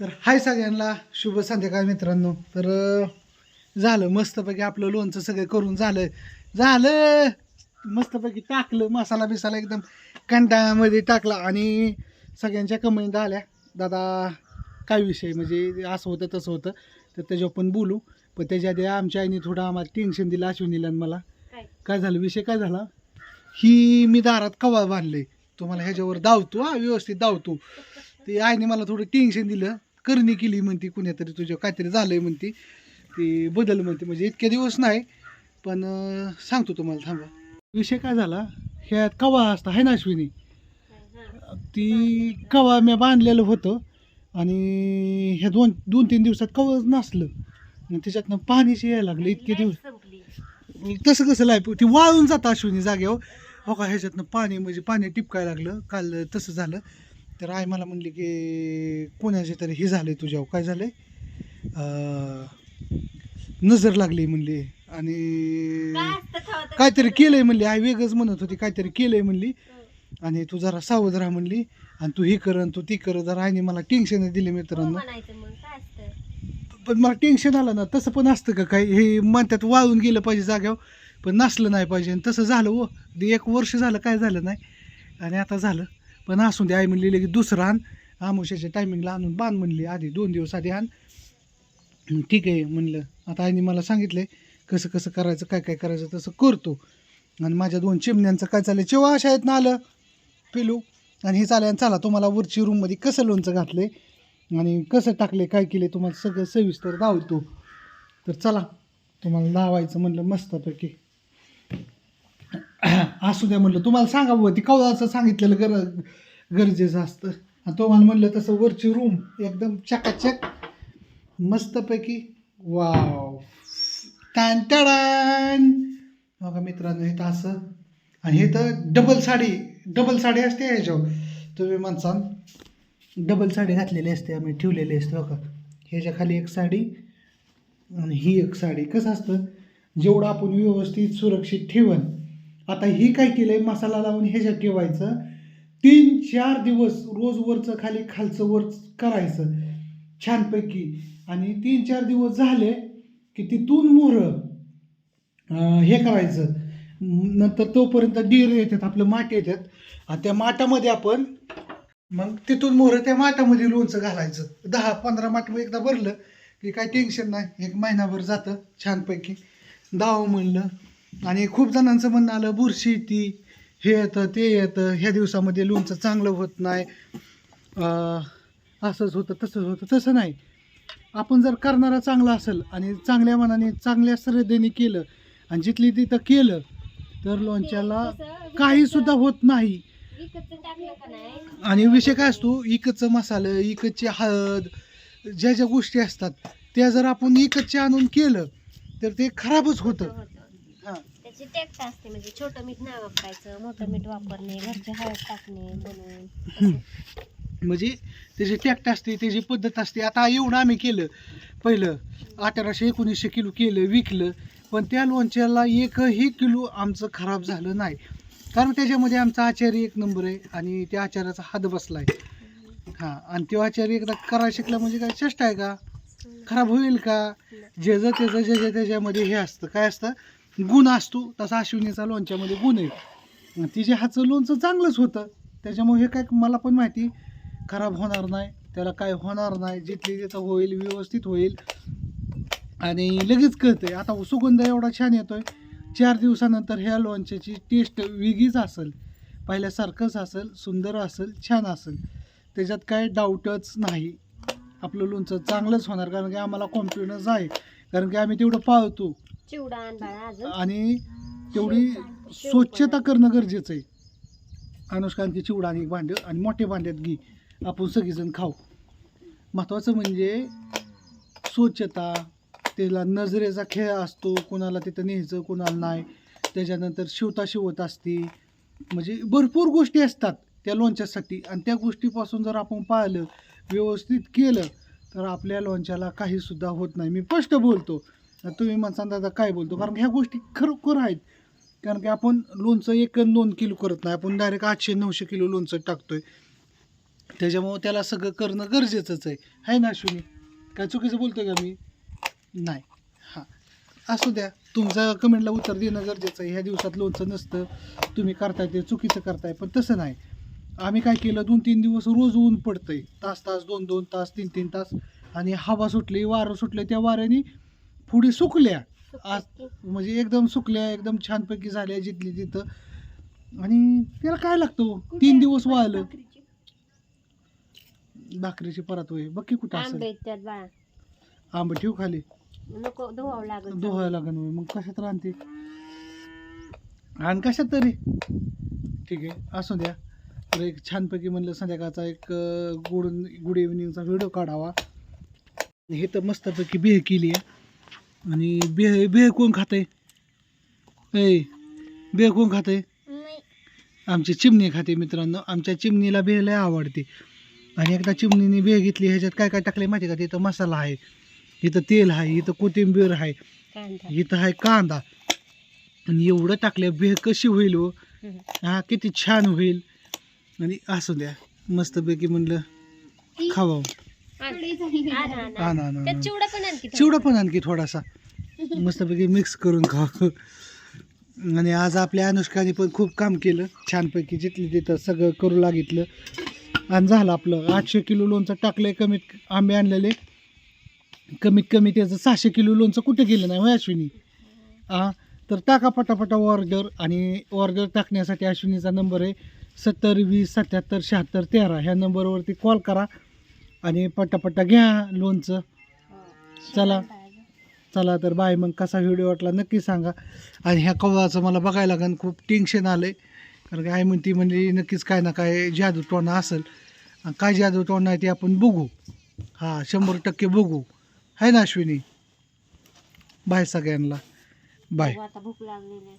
तर हाय सगळ्यांना शुभ संध्याकाळ मित्रांनो. तर झालं मस्तपैकी आपलं लोणचं सगळं करून झालं. झालं! मस्तपैकी टाकलं मसाला बिसाला एकदम कंटाळ्यामध्ये टाकला आणि सगळ्यांच्या कमेंट आल्या. दादा काय विषय? म्हणजे असं होतं तसं होतं. तर त्याच्यावर पण बोलू. पण त्याच्या आधी आमच्या आईने थोडं आम्हाला टेन्शन दिलं अश्विनीला आणि मला. काय? काय झालं? विषय काय झाला? ही मी दारात कवा बांधले तुम्हाला ह्याच्यावर धावतो हा व्यवस्थित धावतो. ते आईने मला थोडं टेन्शन दिलं. करणी केली म्हणते कुणीतरी तुझ्या काहीतरी झालंय म्हणते. ती बदल म्हणते म्हणजे इतके दिवस नाही पण सांगतो तुम्हाला थांबा. विषय काय झाला? ह्यात कवा असता आहे ना अश्विनी? ती कवा मी बांधलेलं होतं आणि ह्या दोन दोन तीन दिवसात कवच नसलं. त्याच्यातनं पाणीच यायला लागलं इतके दिवस. तसं कसं लाय ती वाळून जातं अश्विनी जागेवर. हो का ह्याच्यातनं पाणी म्हणजे पाणी टिपकायला लागलं. काल तसं झालं. तर आई मला म्हणली की कोणाचे तरी हे झालंय तुझ्यावर काय झालंय अं, नजर लागली म्हणली आणि काहीतरी केलंय म्हणली. आई वेगळंच म्हणत होती काहीतरी केलंय म्हणली. आणि तू जरा सावध राहा म्हणली आणि तू ही कर तू ती कर. जरा आईने मला टेन्शन दिले मित्रांनो. पण मला टेन्शन आलं ना तसं पण असतं का काही हे म्हणतात वाळून गेलं पाहिजे जाग्यावर पण नसलं नाही पाहिजे. आणि तसं झालं हो. एक वर्ष झालं काय झालं नाही. आणि आता झालं. पण असून दे आई म्हणली की दुसरं आण. आमुष्याच्या टायमिंगला आणून बांध म्हणली आधी दोन दिवस आधी आण ठीक आहे म्हणलं. आता आईने मला सांगितलं कसं कसं करायचं काय काय करायचं तसं करतो आणि माझ्या दोन चिमण्यांचं काय चाललं चेव्हा अशा आहेत ना आलं पिलू. आणि हे चालेल चला तुम्हाला वरची रूममध्ये कसं लोणचं घातलंय आणि कसं टाकले काय केले तुम्हाला सगळं सविस्तर दावतो तर चला तुम्हाला लावायचं म्हणलं मस्तपैकी. असू द्या म्हणलं. तुम्हाला सांगा बुवा ती कवळाचं सांगितलेलं गर गरजेचं असतं? आणि तुम्हाला म्हणलं तसं वरची रूम एकदम चकाचक मस्तपैकी वाव. टॅन टडान. बघा मित्रांनो हे तर असं. आणि हे तर डबल साडी डबल साडी असते ह्याच्यावर. तुम्ही माणसान डबल साडी घातलेली असते आम्ही ठेवलेली असते बघा. ह्याच्या खाली एक साडी आणि ही एक साडी. कसं असतं? जेवढं आपण व्यवस्थित सुरक्षित ठेवन आता ही काय केलंय? मसाला लावून ह्याच्यात ठेवायचं तीन चार दिवस रोज वरचं खाली खालचं वर करायचं. छानपैकी. आणि तीन चार दिवस झाले की तिथून मोहरं हे करायचं. नंतर तोपर्यंत डीर येतात आपलं माठ येतात. आणि त्या माठामध्ये आपण मग तिथून मोहरं त्या माठामध्ये लोणचं घालायचं. दहा पंधरा माठ एकदा भरलं की काय टेन्शन नाही. एक महिनाभर जातं छानपैकी. दाव म्हणलं. आणि खूप जणांचं म्हणणं आलं बुरशी येते हे येतं ते येतं ह्या दिवसामध्ये लोणचं चांगलं होत नाही. असंच होतं तसंच होतं तसं नाही. आपण जर करणारा चांगला असेल आणि चांगल्या मनाने चांगल्या श्रद्धेने केलं आणि जिथली तिथं केलं तर लोणच्याला काही सुद्धा होत नाही. आणि विषय काय असतो इकडचं मसालं इकडची हळद ज्या ज्या गोष्टी असतात त्या जर आपण इकडच्या आणून केलं तर ते खराबच होतं. होतं. त्याची टेक्ट असते म्हणजे छोटं मीठ नाही वापरायचं मोठं मीठ वापरणे घरचे हळद टाकणे बनवून म्हणजे त्याची टॅक्ट असते त्याची पद्धत असते. आता एवढं आम्ही केलं. पहिलं अठराशे एकोणीसशे किलो केलं विकलं. पण त्या लोणच्याला एकही किलो आमचं खराब झालं नाही. कारण त्याच्यामध्ये आमचा आचार्य एक नंबर आहे आणि त्या आचार्याचा हात बसला आहे. हां आणि तो आचार्य एकदा करायला शिकला म्हणजे काय चेष्टा आहे का? खराब होईल का? ज्याचं त्याचं ज्याच्या त्याच्यामध्ये हे असतं. काय असतं? गुण असतो तसा अश्विनीचा लोणच्यामध्ये गुण आहे. तिच्या हातचं लोणचं चांगलंच होतं. त्याच्यामुळे हे काय मला पण माहिती खराब होणार नाही त्याला काय होणार नाही जिथली तिथं होईल व्यवस्थित होईल. आणि लगेच कळतंय आता सुगंध एवढा छान येतोय. चार दिवसानंतर ह्या लोणच्याची टेस्ट वेगळीच असेल. पहिल्यासारखंच असेल सुंदर असेल छान असेल. त्याच्यात काय डाऊटच नाही. आपलं लोणचं चांगलंच होणार कारण की आम्हाला कॉन्फिडन्स आहे. कारण की आम्ही तेवढं पाळतो. चिवडा आण बाळा अजून. आणि तेवढी स्वच्छता करणं गरजेचं आहे. अनुष्का आणखी चिवडा आणि भांडं आणि मोठे भांड्यात घे. आपण सगळेजण खाऊ. महत्त्वाचं म्हणजे स्वच्छता त्याला नजरेचा खेळ असतो कोणाला तिथं न्यायचं कोणाला नाही. त्याच्यानंतर शिवता शिवत असते. म्हणजे भरपूर गोष्टी असतात त्या लोणच्यासाठी आणि त्या गोष्टीपासून जर आपण पाहिलं व्यवस्थित केलं तर आपल्या लोणच्याला काहीसुद्धा होत नाही. मी स्पष्ट बोलतो तुम्ही म्हणसान दादा काय बोलतो? कारण ह्या गोष्टी खरोखर आहेत. कारण की आपण लोणचं एक दोन किलो करत नाही. आपण डायरेक्ट आठशे नऊशे किलो लोणचं टाकतोय. त्याच्यामुळं त्याला सगळं करणं गरजेचंच आहे. आहे ना अश्विनी? काय चुकीचं बोलतोय का मी? नाही. हां. असू द्या. तुमचं कमेंटला उत्तर देणं गरजेचं आहे. ह्या दिवसात लोणचं नसतं. तुम्ही करताय ते चुकीचं करताय. पण तसं नाही. आम्ही काय केलं? दोन तीन दिवस रोज ऊन पडतंय. तास तास दोन दोन तास तीन तीन तास. आणि हवा सुटली वारं सुटले त्या वाऱ्याने पुढे सुकल्या. आज म्हणजे एकदम सुकल्या एकदम छानपैकी झाल्या जिथली तिथं. आणि त्याला काय लागतं? तीन दिवस वाळलं. भाकरीची. परत होय. बघ की कुठं असेल. आंबे ठेवू खाली. नको धुवावं होय. मग कशात राहते? आणि कशात तरी. ठीक आहे असू द्या. तर एक छानपैकी म्हणलं संध्याकाळचा एक गुड गुड इव्हिनिंगचा व्हिडिओ काढावा. हे तर मस्तपैकी बेह केली आहे. आणि बेह बेह कोण खाते ए बेह कोण खाते नाही आमची चिमणी खाते मित्रांनो. आमच्या चिमणीला बेह लय आवडते. आणि एकदा चिमणीने बेह घेतली ह्याच्यात काय काय टाकले माहिती का? तिथं मसाला आहे इथं तेल आहे इथं कोथिंबीर आहे इथं आहे कांदा. आणि एवढं टाकल्या बेह कशी होईल हो. हा किती छान होईल. आणि असू द्या मस्तपैकी म्हणलं खावा आणा आणा त्यात चिवडा पण आणखी चिवडा पण आणखी थोडासा. मस्तपैकी मिक्स करून खावा आणि आज आपल्या अनुष्काने पण खूप काम केलं. छानपैकी जिथली तिथं सगळं करू लागितलं. आणि झालं आपलं. आठशे किलो लोणचं टाकलंय कमीत आंबे आणलेले. कमीत कमी त्याचं सहाशे किलो लोणचं कुठे गेलं नाही होय अश्विनी? हा तर टाका पटापटा ऑर्डर आणि ऑर्डर टाकण्यासाठी अश्विनीचा नंबर आहे सत्तर वीस सत्याहत्तर शहात्तर तेरा. ह्या नंबरवरती कॉल करा. आणि पटापटा घ्या लोणचं. चला. चला तर बाय मग कसा व्हिडिओ वाटला नक्की सांगा. आणि ह्या कवळाचं मला बघायला लागेल खूप टेन्शन आलं आहे कारण काय म्हणती म्हणजे नक्कीच काय ना काय जादू टोणा असेल. काय जादू टोणा आहे ते आपण बघू. हां शंभर टक्के बघू. आहे ना अश्विनी? बाय सगळ्यांना. बाय. भूक लागलेली.